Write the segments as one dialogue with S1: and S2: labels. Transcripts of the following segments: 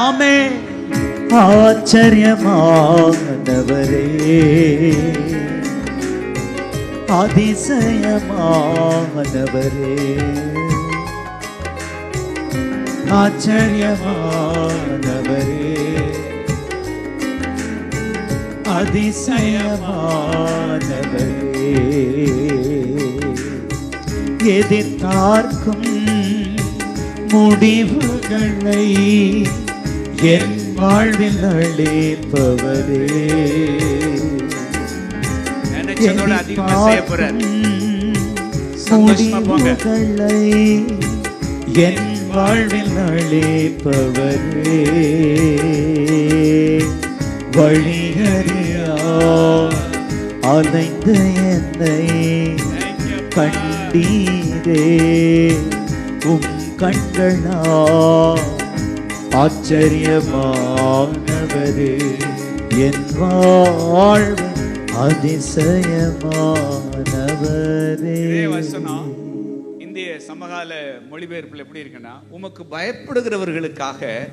S1: ஆமே ஆச்சரியமானவரே. அதிசயமானவரே. ஆச்சரியமானவரே. அதிசயமானவரே. எதிர்பார்க்கும் முடிவுகளை என் வாழ்வில் அளிப்பவரே
S2: நினைச்சதோட அதிகமா செய்ய போறார் சந்தோஷமா போங்க.
S1: என் வாழ்வில் அளிப்பவரே வழியறியா அலைந்த என்னை கண்டீரே. உம் கண்களா ஆச்சரியமானவரே என் வாழ்வு அதிசயமானவரே.
S2: வசனம் இந்திய சமகால மொழிபெயர்ப்பில் எப்படி இருக்குன்னா உமக்கு பயப்படுகிறவர்களுக்காக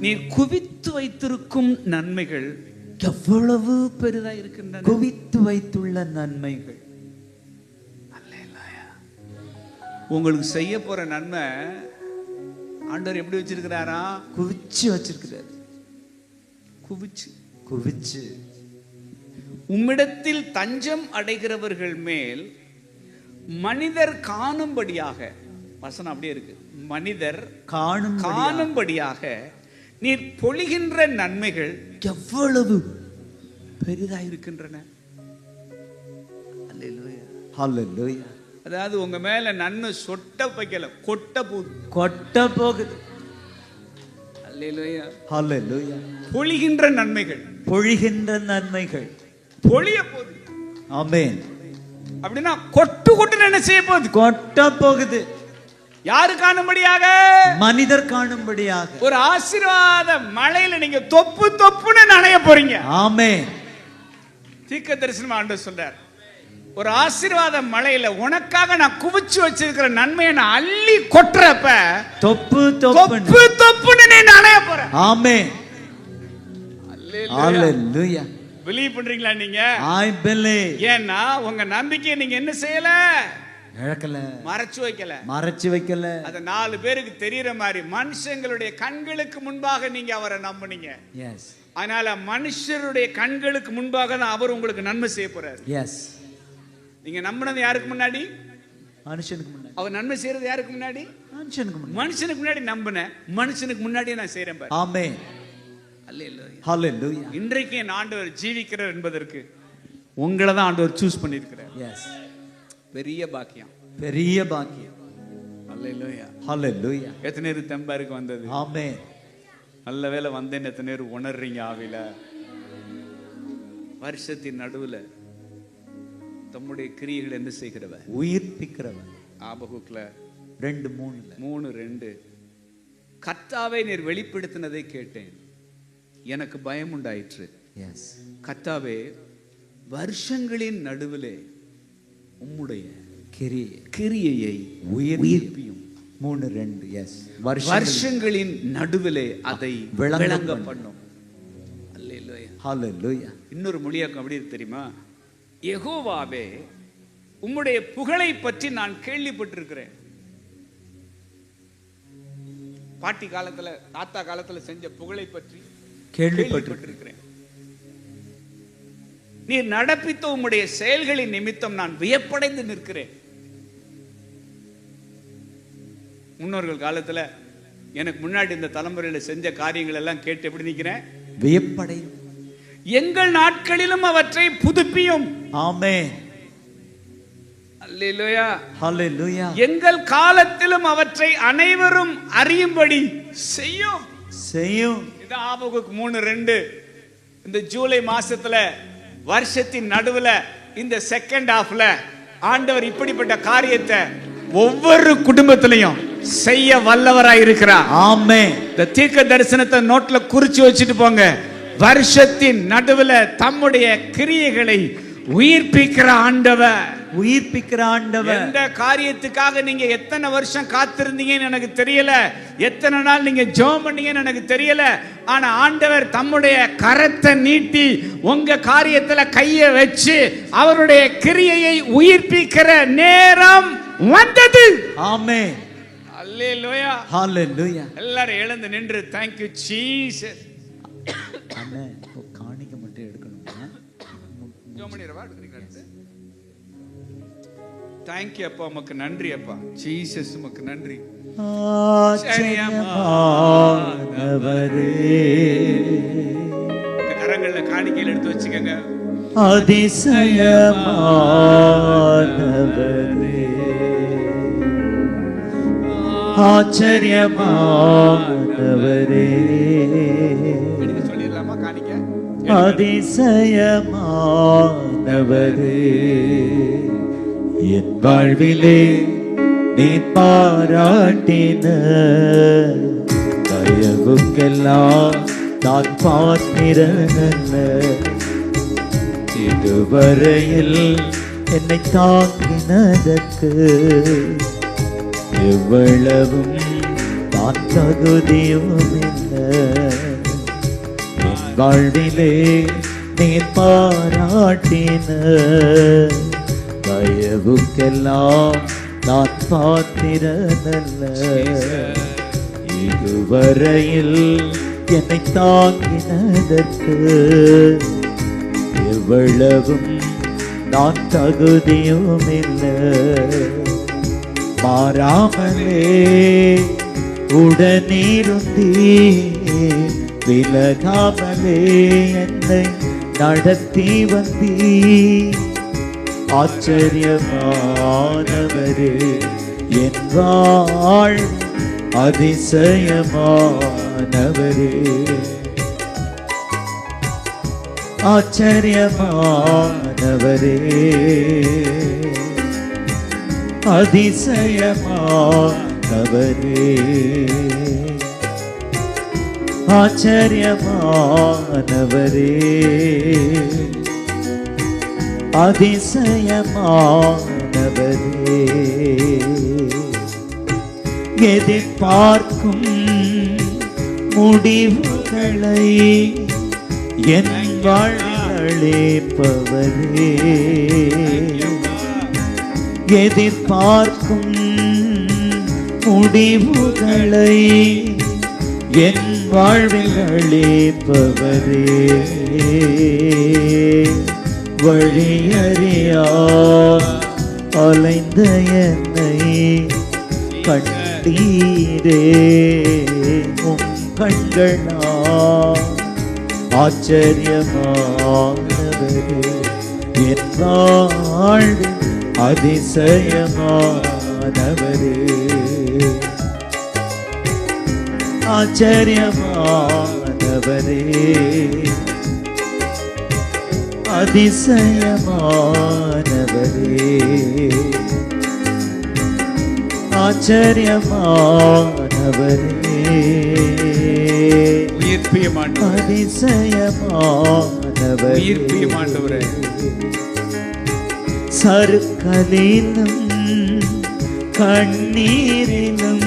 S2: நீர் குவித்து வைத்திருக்கும் நன்மைகள் எவ்வளவு பெரிதா இருக்கின்றன?
S1: குவித்து வைத்துள்ள நன்மைகள்.
S2: உங்களுக்கு செய்ய போற நன்மை ஆண்டவர் எப்படி வச்சிருக்கிறாரா?
S1: குவிச்சு வச்சிருக்கிறார்.
S2: குவிச்சு.
S1: குவிச்சு.
S2: உம்மிடத்தில் தஞ்சம் அடைகிறவர்கள் மேல் மனிதர் காணும்படியாக வசனம் அப்படியே இருக்கு. மனிதர்
S1: காணும்
S2: காணும்படியாக நீர் பொழிகின்ற நன்மைகள்
S1: எவ்வளவு
S2: பெரிதா இருக்கின்றன அல்லேலூயா. அதாவது உங்க மேல நன்மை சொட்ட வைக்கல கொட்ட போகுது.
S1: கொட்ட போகுது.
S2: பொழிகின்ற நன்மைகள்.
S1: பொழிகின்ற நன்மைகள்.
S2: பொழிய போகுது.
S1: ஆமென்.
S2: அப்படின்னா கொட்டு கொட்டு என்ன செய்ய போகுது?
S1: கொட்ட போகுது.
S2: யாரு காணும்படியாக?
S1: மனிதர் காணும்படியாக.
S2: ஒரு ஆசீர்வாத மழையில நீங்க தொப்பு தொப்புன்னு நனைய போறீங்க.
S1: ஆமென்.
S2: தீர்க்க தரிசனம் ஆண்டவர் சொல்றார். ஒரு ஆசீர்வாத மழையில உனக்காக நான் குவிச்சு வச்சிருக்கிற நன்மையை நான் அள்ளி கொட்டுறப்ப
S1: தொப்பு தொப்பு
S2: தொப்பு தொப்புன்னு நீ நனைய போற.
S1: ஆமென். ஹalleluya
S2: பிலீவ் பண்றீங்களா நீங்க?
S1: ஐ believe.
S2: ஏன்னா உங்க நம்பிக்கையை நீங்க என்ன செய்யல?
S1: இழக்கல.
S2: மறைச்சு வைக்கல.
S1: மறைச்சு வைக்கல.
S2: அத நாலு பேருக்கு தெரியற மாதிரி மனுஷங்களுடைய கண்களுக்கு முன்பாக நீங்க அவரை நம்புனீங்க.
S1: எஸ்
S2: அதனால மனுஷருடைய கண்களுக்கு முன்பாக தான் அவர் உங்களுக்கு நன்மை செய்ய போறாரு.
S1: எஸ்
S2: நீங்க நம்பினது யாருக்கு முன்னாடி?
S1: மனுஷனுக்கு முன்னாடி.
S2: அவர் நன்மை செய்யறது யாருக்கு முன்னாடி?
S1: மனுஷனுக்கு முன்னாடி.
S2: மனுஷனுக்கு முன்னாடி நம்பினேன் மனுஷனுக்கு முன்னாடியே நான் செய்யறேன் அல்லேலூயா.
S1: ஹalleluya.
S2: இன்றைக்கு என் ஆண்டவர் ஜீவிக்கிறார் என்பதற்கு உங்களை தான் ஆண்டவர் சூஸ் பண்ணியிருக்கிறார்.
S1: எஸ்
S2: பெரிய பாக்கியம்.
S1: பெரிய பாக்கியம்.
S2: அல்லேலூயா.
S1: ஹalleluya.
S2: எத்தனை பேர் தெம்பாருக்கு வந்தது?
S1: ஆமென்.
S2: நல்ல வேளை வந்தேன்னு எத்தனை பேர் உணர்றீங்க ஆவில? வருஷத்தின் நடுவுல தம்முடைய கிரியைகள் என்ன செய்கிறவர்
S1: உயிர்ப்பிக்கிறவன்
S2: ஆபகுக்ல
S1: ரெண்டு மூணுல.
S2: மூணு ரெண்டு. கத்தாவை நீர் வெளிப்படுத்தினதை கேட்டேன். எனக்கு பயம் உண்டாயிற்று
S1: எஸ்
S2: கத்தாவே வருஷங்களின் நடுவிலே உம்முடைய
S1: கிரியை.
S2: கிரியையை
S1: உயிர்
S2: உயிர்ப்பியும்.
S1: மூணு ரெண்டு. எஸ்
S2: வருஷங்களின் நடுவிலே அதை
S1: விளங்க பண்ணும்.
S2: இன்னொரு மொழியாக்கம் இருக்கு தெரியுமா? யெகோவாவே உம்முடைய புகழை பற்றி நான் கேள்விப்பட்டிருக்கிறேன். பாட்டி காலத்துல தாத்தா காலத்துல செஞ்ச புகழை பற்றி
S1: கேள்விப்பட்டிருக்கிறேன்.
S2: கேள்விப்பட்டிருக்கிறேன். நீர் நடப்பித்த உம்முடைய செயல்களின் நிமித்தம் நான் வியப்படைந்து நிற்கிறேன். முன்னோர்கள் காலத்துல எனக்கு முன்னாடி இந்த தலைமுறையில செஞ்ச காரியங்கள் எல்லாம் கேட்டு எப்படி நிக்கிறேன்?
S1: வியப்படை
S2: எங்கள் நாட்களிலும் அவற்றை புதுப்பியும்.
S1: ஆமென்.
S2: எங்கள் காலத்திலும் அவற்றை அனைவரும் அறியும்படி செய்யும்.
S1: செய்யும்.
S2: இது ஆபகுக்கு மூணு ரெண்டு. இந்த ஜூலை மாசத்துல வருஷத்தின் நடுவுல இந்த செகண்ட் ஹாஃப்ல ஆண்டவர் இப்படிப்பட்ட காரியத்தை ஒவ்வொரு குடும்பத்திலையும் செய்ய வல்லவராய் இருக்கிறார்.
S1: ஆமென்.
S2: இந்த தீர்க்க தரிசனத்தை நோட்ல குறிச்சு வச்சுட்டு போங்க. வருஷத்தின் நடுவுல தம்முடைய கிரியைகளை உயிர்ப்பிக்கிற ஆண்டவர்.
S1: உயிர்ப்பிக்கிற ஆண்டவர்.
S2: எந்த காரியத்துக்காக நீங்க எத்தனை வருஷம் காத்திருந்தீங்கன்னு எனக்கு தெரியல. எத்தனை நாள் நீங்க ஜெபம் பண்ணீங்கன்னு எனக்கு தெரியல. ஆனா ஆண்டவர் தம்முடைய கரத்தை நீட்டி உங்க காரியத்துல கைய வச்சு அவருடைய கிரியையை உயிர்ப்பிக்கிற நேரம் வந்தது.
S1: ஆமே
S2: அல்லேலூயா.
S1: ஹalleluya.
S2: எல்லாரும் எழுந்து நின்று தேங்க்யூ ஜீசஸ்
S1: அண்ணே
S2: தேங்க்யூ அப்பா உமக்கு நன்றி அப்பா ஜீசஸ் உமக்கு நன்றி. கரங்கள்ல காணிக்கையில் எடுத்து வச்சுக்கோங்க.
S1: அதிசயமானவரே. ஆச்சரியமானவரே. அதிசயமானவரே என் வாழ்விலே நீ பாராட்டின தயவுக்கெல்லாம் நான் பார்த்திரன இதுவரையில் என்னை தாக்கினதற்கு எவ்வளவும் நான் தகுதியும் இல்லை. வாழ்விலே நீ பாராட்டின. தயவுக்கெல்லாம் நான் பாத்திரனல்ல. இதுவரையில் என்னை தாங்கினதற்கு எவ்வளவும் நான் தகுதியும் இல்லை. மாறாமலே உடனிருந்தே விலகாமலே என்னை நடத்தி வந்தீ ஆச்சரியமானவரே என் வாழ் அதிசயமானவரே. ஆச்சரியமானவரே அதிசயமானவரே. ஆச்சரியமானவரே. அதிசயமானவரே. எதிர்பார்க்கும் முடிவுகளை என் வாழ்வழைப்பவரே எதிர்பார்க்கும் முடிவுகளை என் வாழ்வில் அழைப்பவரே. வழியறியா அலைந்த என்னை கண்டீரே. உம் கண்களா ஆச்சரியமானவரே. என் வாழ்வில் அதிசயமானவரே. ஆச்சரியமானவரே. அதிசயமானவரே ஆச்சரியமானவரே. அதிசயமானவரே சருக்கலிலும் கண்ணீரிலும்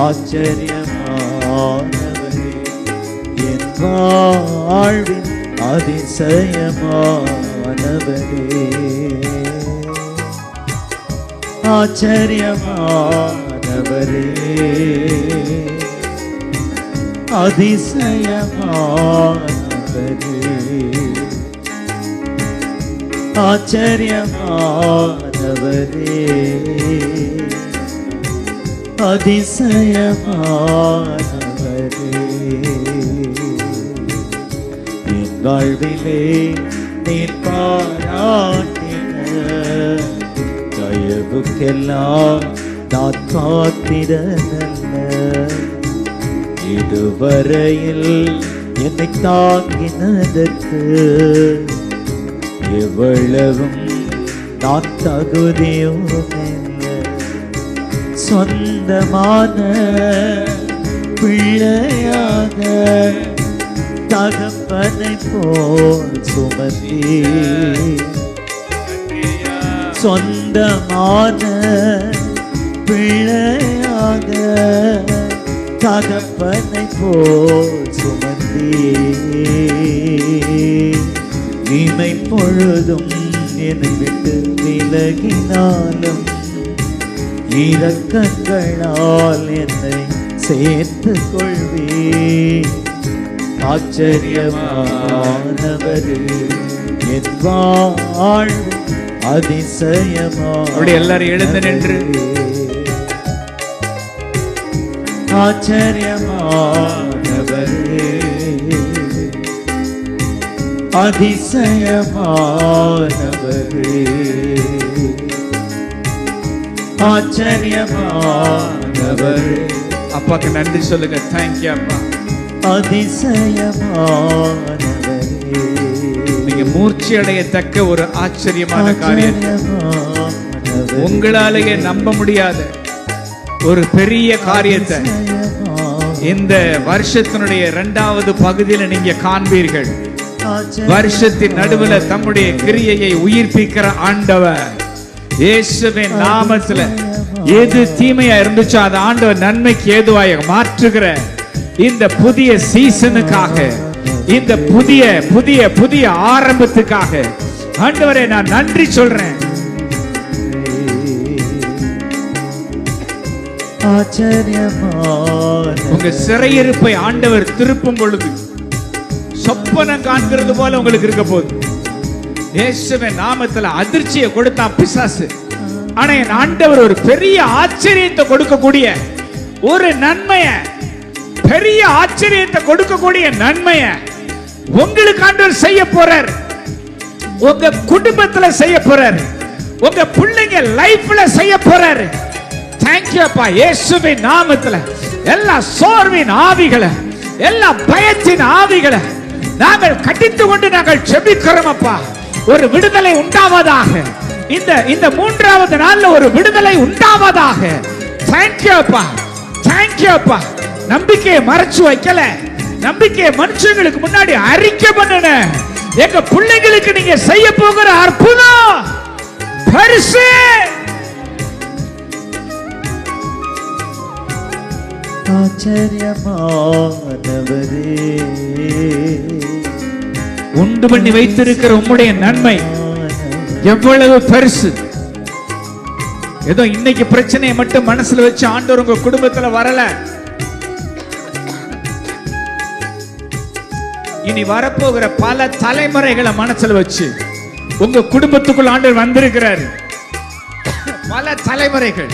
S1: ஆச்சரியமானவரே என் வாழ்வின் அதிசயமானவரே. ஆச்சரியமானவரே அதிசயமானவரே. ஆச்சரியமானவரே. அதிசயமானவரே. என் வாழ்விலே நீர் பாராட்டின. தயவுக்கெல்லாம் நான் காத்திரனல்ல இதுவரையில் என்னை தாங்கினதற்கு எவ்வளவும் நான் தகுதியுமில்லை சொந்தமான பிள்ளையாக தகப்பனை போல் சுமத்தி சொந்தமான பிள்ளையாக தகப்பனை போல் சுமந்தி. இமை பொழுதும் என்னை விட்டு விலகினாலும் இரக்கங்களால் என்னை சேர்த்து கொள்வே ஆச்சரியமானவர் என் வாழ்வு அதிசயமா
S2: அப்படி எல்லாரும் எழுந்து நின்று.
S1: ஆச்சரியமானவரே அதிசயமானவரே. ஆச்சரியமானவரே.
S2: அப்பாக்கு நன்றி சொல்லுங்க. தேங்க்யூ அப்பா.
S1: அதிசயமானவரே.
S2: நீங்க மூர்ச்சி அடையத்தக்க ஒரு ஆச்சரியமான காரியம். உங்களாலேயே நம்ப முடியாத ஒரு பெரிய காரியத்தை இந்த வருஷத்தினுடைய இரண்டாவது பகுதியில நீங்க காண்பீர்கள். வருஷத்தின் நடுவுல தம்முடைய கிரியையை உயிர்ப்பிக்கிற ஆண்டவர். இயேசுவின் நாமத்துல. எது தீமையா இருந்துச்சோ அதை ஆண்டவர் நன்மைக்கு ஏதுவாக மாற்றுகிற இந்த புதிய சீசனுக்காக இந்த புதிய புதிய புதிய ஆரம்பத்துக்காக ஆண்டவரே நான் நன்றி சொல்றேன். உங்க சிறையிருப்பை ஆண்டவர் திருப்பும் பொழுது சொப்பனம் காண்கிறது போல உங்களுக்கு இருக்க போகுது. இயேசுவின் நாமத்துல அதிர்ச்சியை கொடுத்தான் பிசாசு. ஆனா என் ஆண்டவர் ஒரு பெரிய ஆச்சரியத்தை கொடுக்கக்கூடிய ஒரு நன்மைய பெரிய ஆச்சரியத்தை கொடுக்கக்கூடிய நன்மைய உங்களுக்கு ஆண்டவர் செய்ய போறார். உங்க குடும்பத்துல செய்ய போறாரு. உங்க பிள்ளைங்க லைஃப்ல செய்ய போறாரு. தேங்க்யூ அப்பா இயேசுவின் நாமத்துல. எல்லா சோர்வின் ஆவிகளை எல்லா பயத்தின் ஆவிகளை நாங்கள் கட்டித்து கொண்டு நாங்கள் செபிக்கிறோம் அப்பா. ஒரு விடுதலை உண்டாவதாக. இந்த இந்த மூன்றாவது நாள்ல ஒரு விடுதலை உண்டாவதாக. தேங்க்யூ அப்பா. நம்பிக்கையை மறைச்சு வைக்கல. நம்பிக்கையை மனுஷங்களுக்கு முன்னாடி அறிக்கை பண்ணுன. எங்க பிள்ளைங்களுக்கு நீங்க செய்ய போகிற அற்புதம். பரிசு.
S1: ஆச்சரியமானவரே.
S2: உண்டு பண்ணி வைத்திருக்கிற உம்முடைய நன்மை எவ்வளவு பெருசு. ஏதோ இன்னைக்கு பிரச்சனையை மட்டும் மனசுல வச்சு ஆண்டவர் உங்க குடும்பத்துல வரல. இனி வரப்போகிற பல தலைமுறைகளை மனசுல வச்சு உங்க குடும்பத்துக்குள் ஆண்டவர் வந்திருக்கிறாரு. பல தலைமுறைகள்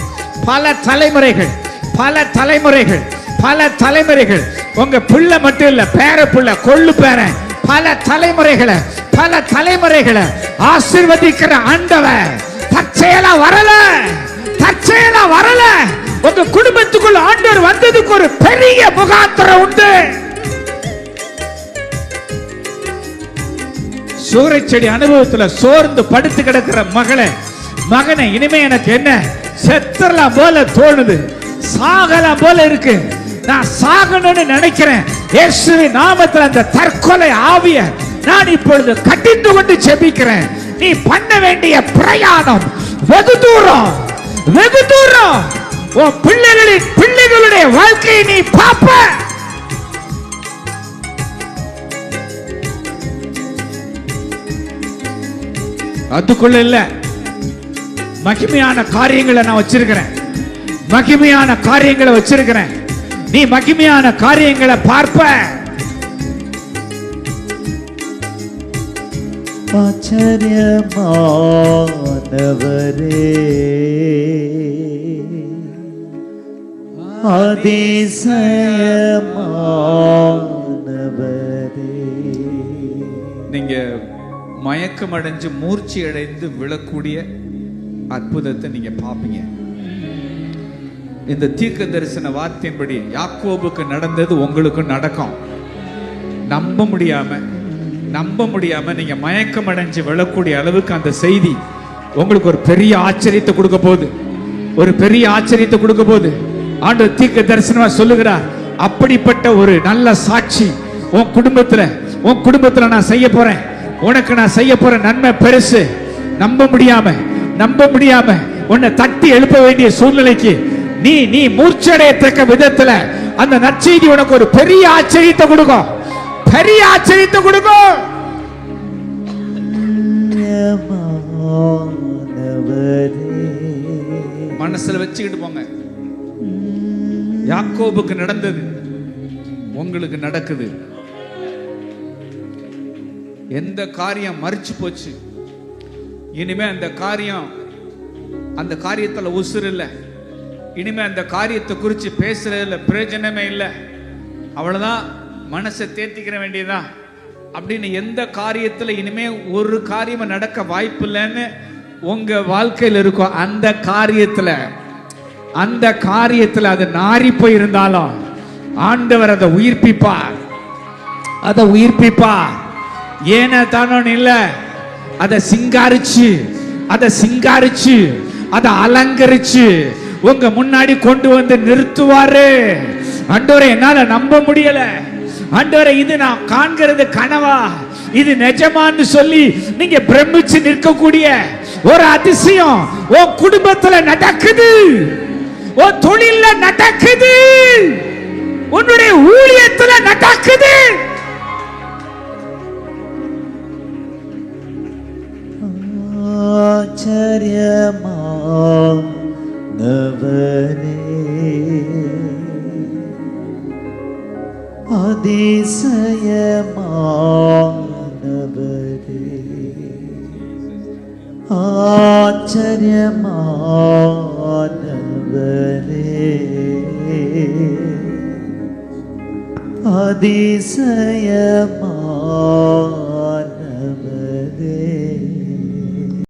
S2: பல தலைமுறைகள் பல தலைமுறைகள் பல தலைமுறைகள். உங்க பிள்ளை மட்டும் இல்ல பேர பிள்ளை கொள்ளு பேரன். பல தலைமுறைகளை பல தலைமுறைகளை ஆசிர்வதிக்கிற ஆண்டவர். தற்செயலா வரல தற்செயலா வரல. உங்க குடும்பத்துக்குள்ள ஆண்டவர் வந்ததுக்கு ஒரு பெரிய முகாத்திரம் உண்டு. சூறைச்செடி அனுபவத்துல சோர்ந்து படுத்து கிடக்கிற மகளை மகனை இனிமே எனக்கு என்ன? செத்தரலாம் போல தோணுது. சாகலாம் போல இருக்கு. நான் சாகணும்னு நினைக்கிறேன். இயேசுவின் நாமத்தில் அந்த தற்கொலை ஆவிய நான் இப்பொழுது கட்டிந்து கொண்டு செபிக்கிறேன் நீ பண்ண வேண்டிய பிரயாணம் வெகு தூரம் வெகு தூரம். உன் பிள்ளைகளின் பிள்ளைகளுடைய வாழ்க்கையை நீ பார்ப்ப. அதுக்குள்ள இல்ல. மகிமையான காரியங்களை நான் வச்சிருக்கிறேன். மகிமையான காரியங்களை வச்சிருக்கிறேன். நீ மகிமையான காரியங்களை பார்ப்ப.
S1: ஆச்சரியமானவரே. அதிசயமானவரே.
S2: நீங்க மயக்கம் அடைஞ்சு மூர்ச்சி அடைந்து விழக்கூடிய அற்புதத்தை நீங்க பார்ப்பீங்க. இந்த தீர்க்க தரிசன வார்த்தையின்படி யாக்கோபுக்கு நடந்தது உங்களுக்கும் நடக்கும். நம்ப முடியாம நம்ப முடியாம நீங்க மயக்கம் அடைஞ்சு விழக்கூடிய அளவுக்கு அந்த செய்தி உங்களுக்கு ஒரு பெரிய ஆச்சரியத்தை கொடுக்க போகுது. ஒரு பெரிய ஆச்சரியத்தை கொடுக்க போகுது. ஆண்டு தீர்க்க தரிசனமா சொல்லுகிறார் அப்படிப்பட்ட ஒரு நல்ல சாட்சி உன் குடும்பத்துல உன் குடும்பத்துல நான் செய்ய போறேன். உனக்கு நான் செய்ய போற நன்மை பெருசு. நம்ப முடியாம நம்ப முடியாம உன்னை தட்டி எழுப்ப வேண்டிய சூழ்நிலைக்கு நீ நீ மூர்ச்சடையத்தக்க விதத்துல அந்த நற்செய்தி உனக்கு ஒரு பெரிய ஆச்சரியத்தை கொடுக்கும். பெரிய ஆச்சரியத்தை கொடுக்கும். மனசுல வச்சுக்கிட்டு போங்க. யாக்கோபுக்கு நடந்தது உங்களுக்கு நடக்குது. எந்த காரியம் மறிச்சு போச்சு? இனிமே அந்த காரியம் அந்த காரியத்துல உசுர் இல்லை. இனிமே அந்த காரியத்தை குறித்து பேசுறதுல பிரயோஜனமே இல்லை. அவ்வளோதான் மனசை தேத்திக்கிற வேண்டியதுதான். அப்படின்னு எந்த காரியத்தில் இனிமே ஒரு காரியமும் நடக்க வாய்ப்பு இல்லைன்னு உங்க வாழ்க்கையில் இருக்கும் அந்த காரியத்தில் அந்த காரியத்தில் அது நாரி போயிருந்தாலும் ஆண்டவர் அதை உயிர்ப்பிப்பார். அதை உயிர்ப்பிப்பார். ஏன தானோன்னு இல்லை அதை சிங்காரிச்சு அதை சிங்காரிச்சு அதை அலங்கரிச்சு உங்க முன்னாடி கொண்டு வந்து நிறுத்துவாரு. அண்டோரை என்னால நம்ப முடியல. அண்டோரை இது நான் காண்கிறது கனவா? இது நிஜமான்னு சொல்லி நீங்க பிரமிச்சு நிற்கக்கூடிய ஒரு அதிசயம். உன் குடும்பத்துல நடக்குது. ஓ தொழில நடக்குது. உன்னுடைய ஊழியத்துல நடக்குது.
S1: ஆச்சரியமா அதிசயமானவரே ஆச்சரியமானவரே அதிசயமானவரே